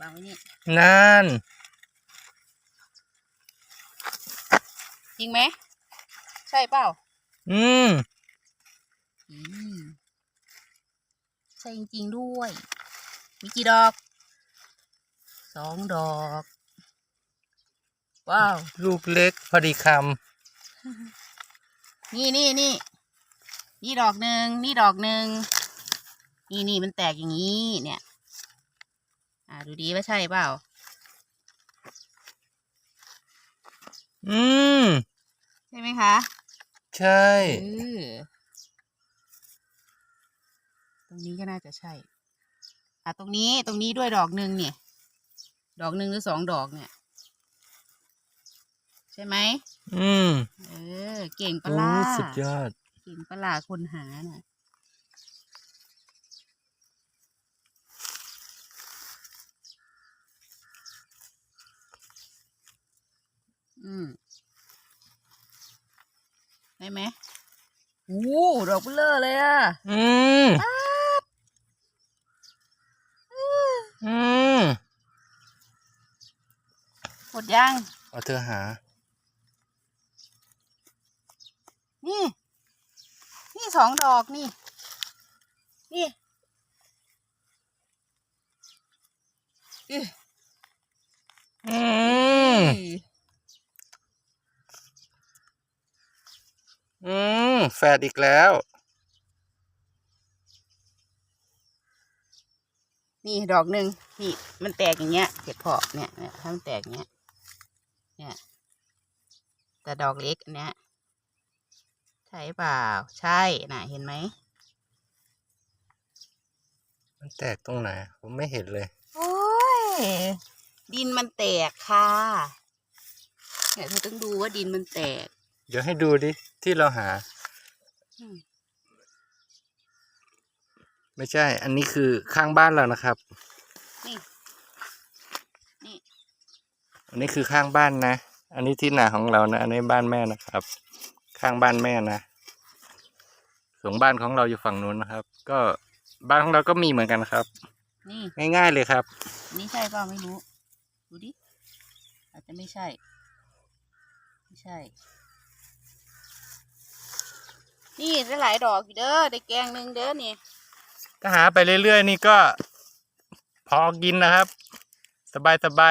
วางไว้นี่นั่นจริงไหม ใช่เปล่า อืมอืมใช่จริงๆด้วย มีกี่ดอก สองดอก ว้าว ลูกเล็กพอดีคนี่นี่นี่นี่ดอกหนึ่งนี่ดอกหนึ่งนี่นี่มันแตกอย่างนี้เนี่ย อ่าดูดีว่าใช่เปล่าำอืม ใช่ไหมคะใช่ เออตรงนี้ก็น่าจะใช่ อะตรงนี้ตรงนี้ด้วยดอกหนึ่งเนี่ย ดอกหนึ่งหรือสองดอกเนี่ย ใช่ไหมอืมเออ เก่งปะโอ้ล่ะสุดยอด เก่งปะล่ะคนหาน่ะ อืม ได้ไหมโอ้ดอกเบลอเลยอะ อืมอืมหมดยังเอาเธอหา นี่ นี่สองดอกนี่ นี่อื้อ อืม อืม แฟดอีกแล้ว นี่ดอกหนึ่งนี่มันแตกอย่างเงี้ยเห็ดเพาะเนี่ยเนี่ยถ้ามันแตกอย่างเงี้ยเนี่ยแต่ดอกเล็กอันเนี้ยใช่เปล่าใช่น่ะเห็นไหมมันแตกตรงไหน ผมไม่เห็นเลยโอ้ยดินมันแตกค่ะเนี่ยเธอต้องดูว่าดินมันแตก เดี๋ยวให้ดูดิ ที่เราหาอืม ไม่ใช่ อันนี้คือข้างบ้านเรานะครับ นี่ นี่ อันนี้คือข้างบ้านนะ อันนี้ที่นาของเรานะ อันนี้บ้านแม่นะครับ ข้างบ้านแม่นะส่วนบ้านของเราอยู่ฝั่งนู้นนะครับ ก็บ้านของเราก็มีเหมือนกันครับ นี่ ง่ายๆเลยครับ นี่ใช่เปล่าไม่รู้ ดูดิ อาจจะไม่ใช่ ไม่ใช่ นี่ได้หลายดอกอยู่เด้อได้แกงหนึ่งเด้อนี่ถ้าหาไปเรื่อยๆนี่ก็ พอกินนะครับ สบายๆ